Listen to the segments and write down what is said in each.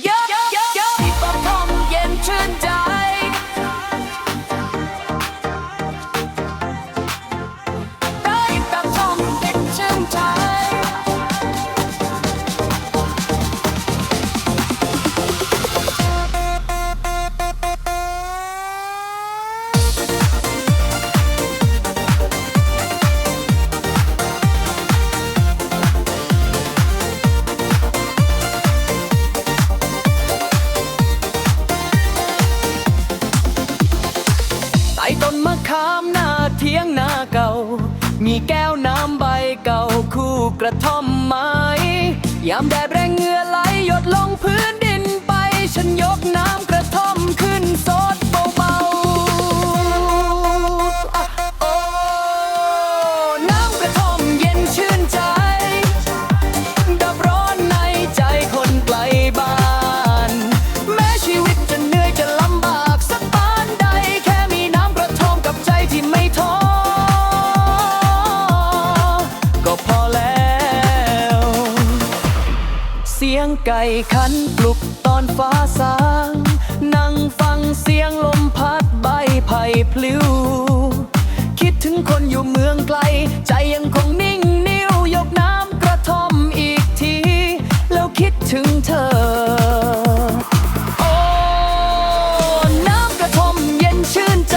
เเทียงนาเก่า มีแก้วน้ำใบเก่าคู่กระท่อมไม้ยามแดด เสียงไก่ขันปลุกตอนฟ้าสาง นั่งฟังเสียงลมพัดใบไผ่พลิ้ว คิดถึงคนอยู่เมืองไกล ใจยังคงนิ่งนิ่วยกน้ำกระท่อมอีกที แล้วคิดถึงเธอ โอ้ น้ำกระท่อมเย็นชื่นใจ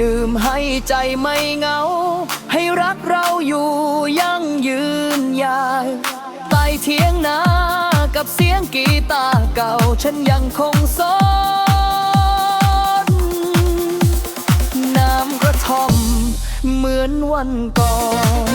ดื่มให้ใจไม่เหงา ให้รักเราอยู่ยั่งยืนยาวใต้เทียงนากับเสียงกีตาร์เก่า ฉันยังคงสนน้ำกระท่อมเหมือนวันก่อน